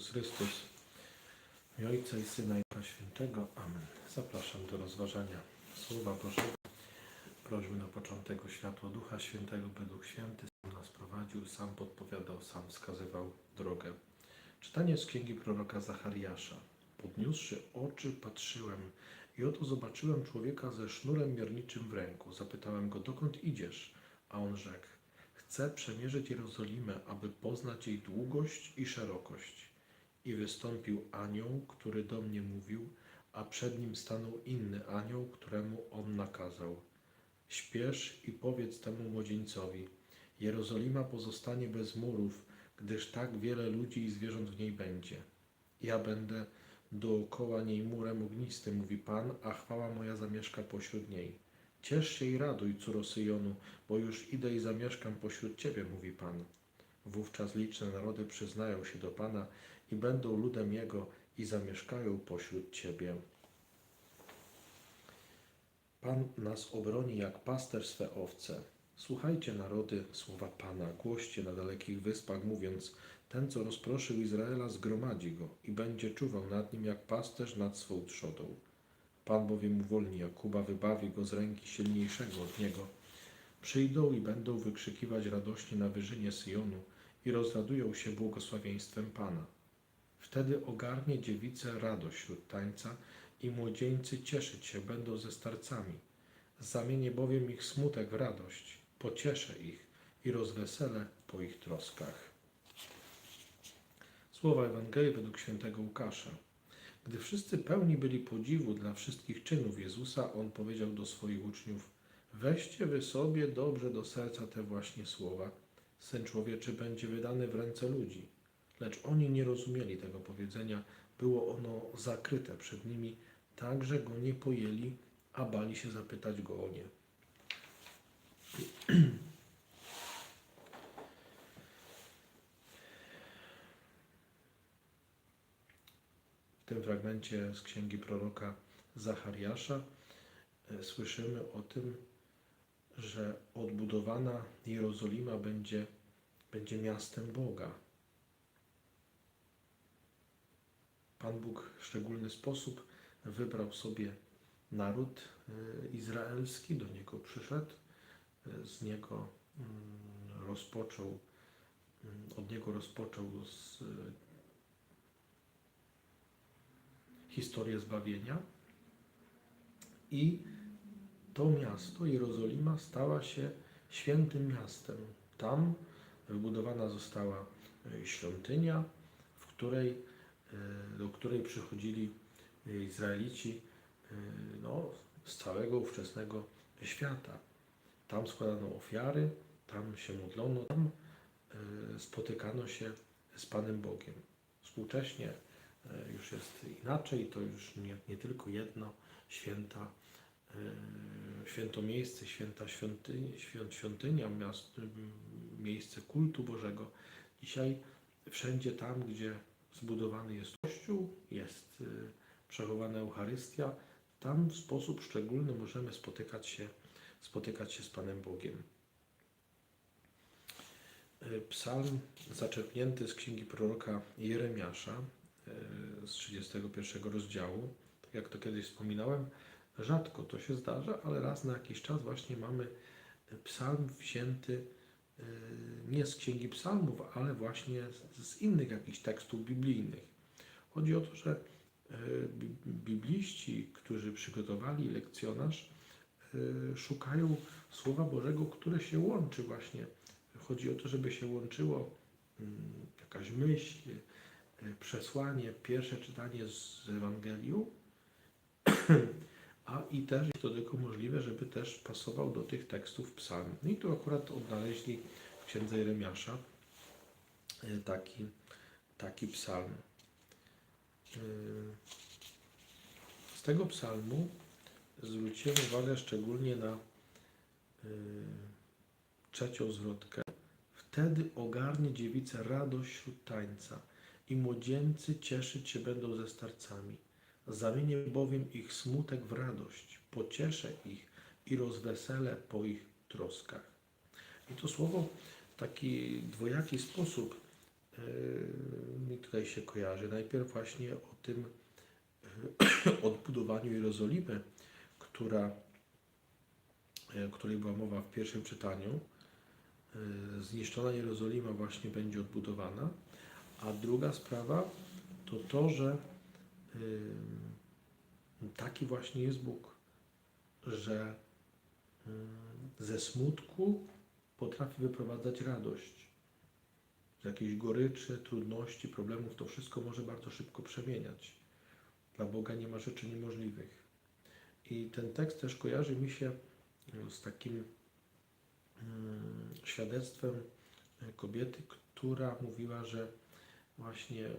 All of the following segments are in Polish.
Jezus Chrystus. Imię Ojca i Syna i Ducha Świętego. Amen. Zapraszam do rozważania Słowa Bożego. Prośmy na początek o światło Ducha Świętego, by Duch Święty sam nas prowadził, sam podpowiadał, sam wskazywał drogę. Czytanie z księgi proroka Zachariasza. Podniósłszy oczy, patrzyłem i oto zobaczyłem człowieka ze sznurem mierniczym w ręku. Zapytałem go, dokąd idziesz? A on rzekł, chcę przemierzyć Jerozolimę, aby poznać jej długość i szerokość. I wystąpił anioł, który do mnie mówił, a przed nim stanął inny anioł, któremu on nakazał. Śpiesz i powiedz temu młodzieńcowi, Jerozolima pozostanie bez murów, gdyż tak wiele ludzi i zwierząt w niej będzie. Ja będę dookoła niej murem ognistym, mówi Pan, a chwała moja zamieszka pośród niej. Ciesz się i raduj, córo Syjonu, bo już idę i zamieszkam pośród Ciebie, mówi Pan. Wówczas liczne narody przyznają się do Pana i będą ludem Jego i zamieszkają pośród Ciebie. Pan nas obroni jak pasterz swe owce. Słuchajcie narody słowa Pana, głoście na dalekich wyspach, mówiąc, ten, co rozproszył Izraela, zgromadzi go i będzie czuwał nad nim jak pasterz nad swą trzodą. Pan bowiem uwolni Jakuba, wybawi go z ręki silniejszego od niego. Przyjdą i będą wykrzykiwać radośnie na wyżynie Syjonu i rozradują się błogosławieństwem Pana. Wtedy ogarnie dziewice radość wśród tańca i młodzieńcy cieszyć się będą ze starcami. Zamienię bowiem ich smutek w radość, pocieszę ich i rozweselę po ich troskach. Słowa Ewangelii według świętego Łukasza. Gdy wszyscy pełni byli podziwu dla wszystkich czynów Jezusa, On powiedział do swoich uczniów: Weźcie wy sobie dobrze do serca te właśnie słowa. Syn człowieczy będzie wydany w ręce ludzi. Lecz oni nie rozumieli tego powiedzenia, było ono zakryte przed nimi, tak że go nie pojęli, a bali się zapytać go o nie. W tym fragmencie z księgi proroka Zachariasza e, słyszymy o tym, że odbudowana Jerozolima będzie, będzie miastem Boga. Pan Bóg w szczególny sposób wybrał sobie naród e, izraelski, do niego przyszedł, e, z niego mm, rozpoczął, mm, od niego rozpoczął z, historię zbawienia i to miasto, Jerozolima, stała się świętym miastem. Tam wybudowana została e, świątynia, w której, e, do której przychodzili Izraelici e, no, z całego ówczesnego świata. Tam składano ofiary, tam się modlono, tam spotykano się z Panem Bogiem. Współcześnie już jest inaczej, to już nie, nie tylko jedno święta święto miejsce, święta świątynia, świąt, świątynia miast, miejsce kultu Bożego. Dzisiaj wszędzie tam, gdzie zbudowany jest Kościół, jest przechowana Eucharystia, tam w sposób szczególny możemy spotykać się, spotykać się z Panem Bogiem. Psalm zaczerpnięty z księgi proroka Jeremiasza z 31 rozdziału, tak jak to kiedyś wspominałem, Rzadko to się zdarza, ale raz na jakiś czas właśnie mamy psalm wzięty nie z księgi psalmów, ale właśnie z innych jakichś tekstów biblijnych. Chodzi o to, że bibliści, którzy przygotowali lekcjonarz, szukają Słowa Bożego, które się łączy właśnie. Chodzi o to, żeby się łączyło jakaś myśl, przesłanie, pierwsze czytanie z Ewangelium, a i też jest to tylko możliwe, żeby też pasował do tych tekstów psalm. No i tu akurat odnaleźli w księdze Jeremiasza taki, taki psalm. Z tego psalmu zwróciłem uwagę szczególnie na trzecią zwrotkę. Wtedy ogarnie dziewica radość wśród tańca i młodzieńcy cieszyć się będą ze starcami. Zamienię bowiem ich smutek w radość, pocieszę ich i rozweselę po ich troskach. I to słowo w taki dwojaki sposób mi tutaj się kojarzy. Najpierw właśnie o tym e, odbudowaniu Jerozolimy, która, e, której była mowa w pierwszym czytaniu. E, Zniszczona Jerozolima właśnie będzie odbudowana. A druga sprawa to to, że taki właśnie jest Bóg, że ze smutku potrafi wyprowadzać radość. Z jakiejś goryczy, trudności, problemów, to wszystko może bardzo szybko przemieniać. Dla Boga nie ma rzeczy niemożliwych. I ten tekst też kojarzy mi się y, z takim świadectwem y, kobiety, która mówiła, że właśnie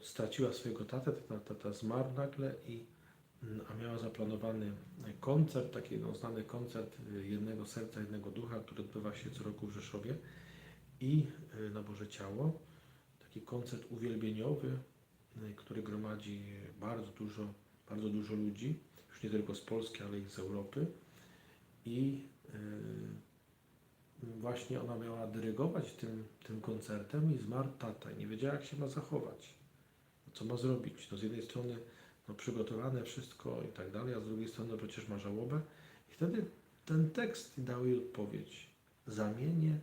straciła swojego tatę, tata, tata zmarł nagle, i, mm, a miała zaplanowany koncert, taki no, znany koncert y, jednego serca, jednego ducha, który odbywa się co roku w Rzeszowie i y, na Boże Ciało. Taki koncert uwielbieniowy, y, który gromadzi bardzo dużo, bardzo dużo ludzi, już nie tylko z Polski, ale i z Europy. I y, właśnie ona miała dyrygować tym, tym koncertem i zmarł tata nie wiedziała, jak się ma zachować. Co ma zrobić? No z jednej strony no, przygotowane wszystko i tak dalej, a z drugiej strony przecież ma żałobę. I wtedy ten tekst dał jej odpowiedź. Zamienię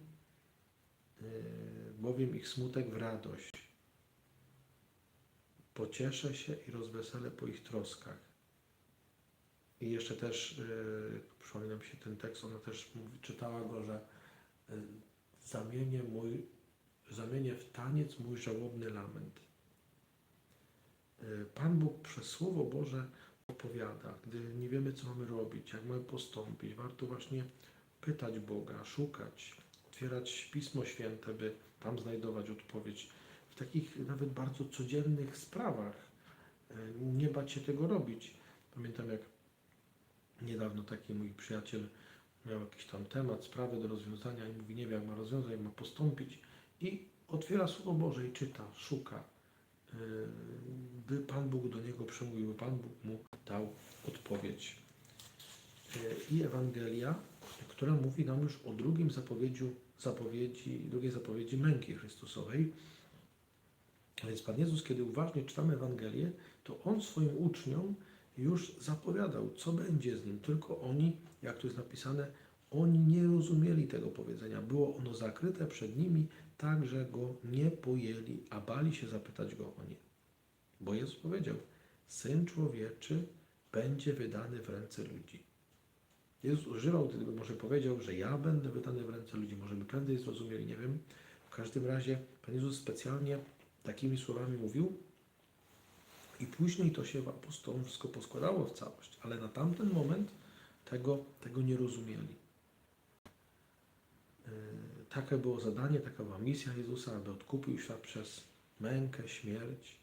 y, bowiem ich smutek w radość. Pocieszę się i rozweselę po ich troskach. I jeszcze też, yy, przypomina mi się ten tekst, ona też mówi, czytała go, że y, zamienię, mój, zamienię w taniec mój żałobny lament. Y, Pan Bóg przez Słowo Boże opowiada, gdy nie wiemy, co mamy robić, jak mamy postąpić, warto właśnie pytać Boga, szukać, otwierać Pismo Święte, by tam znajdować odpowiedź w takich nawet bardzo codziennych sprawach. Y, Nie bać się tego robić. Pamiętam, jak niedawno taki mój przyjaciel miał jakiś tam temat, sprawę do rozwiązania i mówi, nie wie jak ma rozwiązać, jak ma postąpić i otwiera Słowo Boże i czyta, szuka, by Pan Bóg do niego przemówił, by Pan Bóg mu dał odpowiedź. Yy, I Ewangelia, która mówi nam już o drugim zapowiedziu, zapowiedzi, drugiej zapowiedzi męki Chrystusowej. Więc Pan Jezus, kiedy uważnie czytamy Ewangelię, to On swoim uczniom już zapowiadał, co będzie z nim. Tylko oni, jak tu jest napisane, oni nie rozumieli tego powiedzenia. Było ono zakryte przed nimi, tak że go nie pojęli, a bali się zapytać go o nie. Bo Jezus powiedział, Syn Człowieczy będzie wydany w ręce ludzi. Jezus używał, gdyby może powiedział, że ja będę wydany w ręce ludzi. Może by prędzej zrozumieli, nie wiem. W każdym razie Pan Jezus specjalnie takimi słowami mówił, i później to się apostołom wszystko poskładało w całość, ale na tamten moment tego, tego nie rozumieli. Takie było zadanie, taka była misja Jezusa, aby odkupił świat przez mękę, śmierć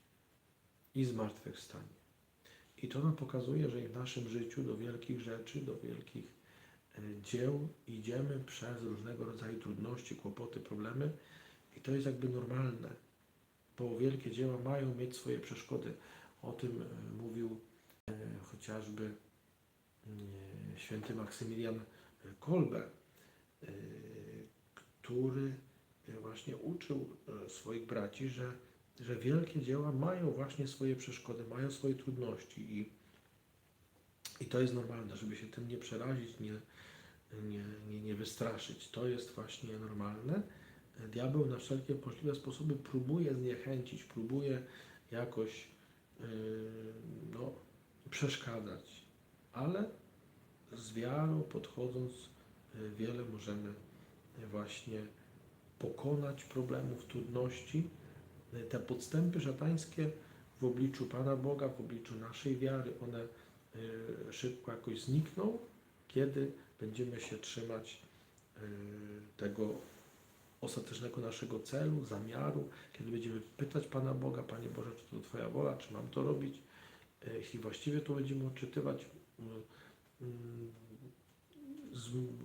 i zmartwychwstanie. I to nam pokazuje, że w naszym życiu do wielkich rzeczy, do wielkich e, dzieł idziemy przez różnego rodzaju trudności, kłopoty, problemy i to jest jakby normalne, bo wielkie dzieła mają mieć swoje przeszkody. O tym e, mówił e, chociażby e, święty Maksymilian Kolbe, który e, właśnie uczył e, swoich braci, że, że wielkie dzieła mają właśnie swoje przeszkody, mają swoje trudności i, i to jest normalne, żeby się tym nie przerazić, nie, nie, nie, nie wystraszyć. To jest właśnie normalne. Diabeł na wszelkie możliwe sposoby próbuje zniechęcić, próbuje jakoś yy, no, przeszkadzać, ale z wiarą podchodząc, yy, wiele możemy właśnie pokonać problemów, trudności. Te podstępy szatańskie w obliczu Pana Boga, w obliczu naszej wiary, one yy, szybko jakoś znikną, kiedy będziemy się trzymać yy, tego ostatecznego naszego celu, zamiaru, kiedy będziemy pytać Pana Boga, Panie Boże, czy to Twoja wola, czy mam to robić, E, jeśli właściwie to będziemy odczytywać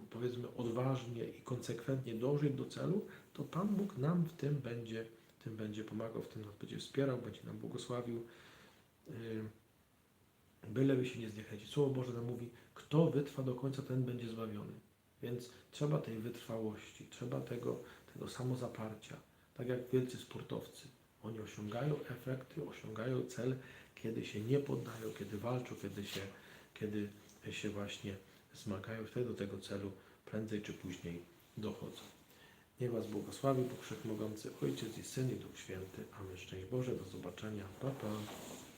powiedzmy odważnie i konsekwentnie dążyć do celu, to Pan Bóg nam w tym będzie, tym będzie pomagał, w tym nas będzie wspierał, będzie nam błogosławił. E, Byleby się nie zniechęcić. Słowo Boże nam mówi, kto wytrwa do końca, ten będzie zbawiony. Więc trzeba tej wytrwałości, trzeba tego, tego samozaparcia, tak jak wielcy sportowcy. Oni osiągają efekty, osiągają cel, kiedy się nie poddają, kiedy walczą, kiedy się, kiedy się właśnie zmagają, wtedy do tego celu prędzej czy później dochodzą. Niech Was błogosławi Bóg Wszechmogący, Ojciec i Syn i Duch Święty. Amen. Szczęść Boże, do zobaczenia. Pa, pa.